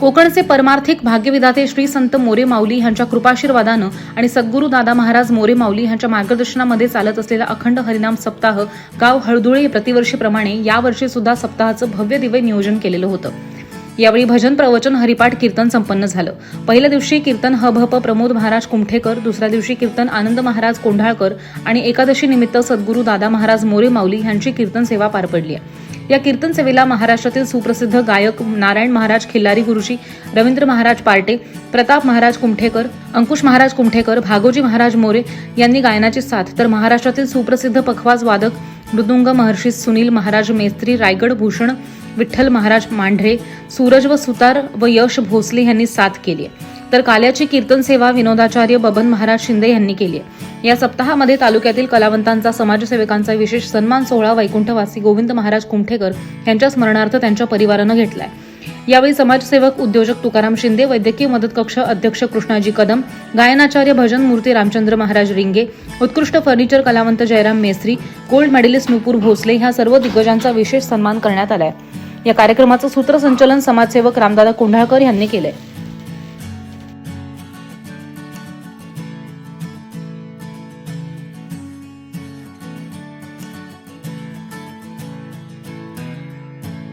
कोकणचे परमार्थिक भाग्यविधाते श्री संत मोरे माऊली यांच्या कृपाशीर्वादानं आणि सद्गुरू दादा महाराज मोरे माऊली यांच्या मार्गदर्शनामध्ये चालत असलेला अखंड हरिनाम सप्ताह गाव हळदुळे प्रतिवर्षीप्रमाणे यावर्षी सुद्धा सप्ताहाचं भव्य दिव्य नियोजन केलेलं होतं. यावेळी भजन प्रवचन हरिपाठ कीर्तन संपन्न झालं. पहिल्या दिवशी कीर्तन हभप प्रमोद महाराज कुमठेकर दुसऱ्या दिवशी कीर्तन आनंद महाराज कोंढाळकर आणि एकादशी निमित्त सद्गुरू दादा महाराज मोरे माऊली यांची कीर्तन सेवा पार पडली आहे. या कीर्तन सेवेला महाराष्ट्रातील सुप्रसिद्ध गायक नारायण महाराज खिल्लारी गुरुजी रवींद्र महाराज पार्टे प्रताप महाराज कुमठेकर अंकुश महाराज कुमठेकर भागोजी महाराज मोरे यांनी गायनाची साथ. तर महाराष्ट्रातील सुप्रसिद्ध पखवाज वादक मृदुंग महर्षी सुनील महाराज मेस्त्री रायगड भूषण विठ्ठल महाराज मांढरे सूरज व सुतार व यश भोसले यांनी साथ केली आहे. तर काल्याची कीर्तन सेवा विनोदाचार्य बबन महाराज शिंदे यांनी केली आहे. या सप्ताहामध्ये तालुक्यातील कलावंतांचा समाजसेवकांचा विशेष सन्मान सोहळा वैकुंठवासी गोविंद महाराज कुमठेकर यांच्या स्मरणार्थ त्यांच्या परिवारानं घेतलाय. यावेळी समाजसेवक उद्योजक तुकाराम शिंदे वैद्यकीय मदत कक्ष अध्यक्ष कृष्णाजी कदम गायनाचार्य भजन मूर्ती रामचंद्र महाराज रिंगे उत्कृष्ट फर्निचर कलावंत जयराम मेस्त्री गोल्ड मेडलिस्ट नुपूर भोसले ह्या सर्व दिग्गजांचा विशेष सन्मान करण्यात आलाय. या कार्यक्रमाचं सूत्रसंचलन समाजसेवक रामदादा कोंढाळकर यांनी केलंय.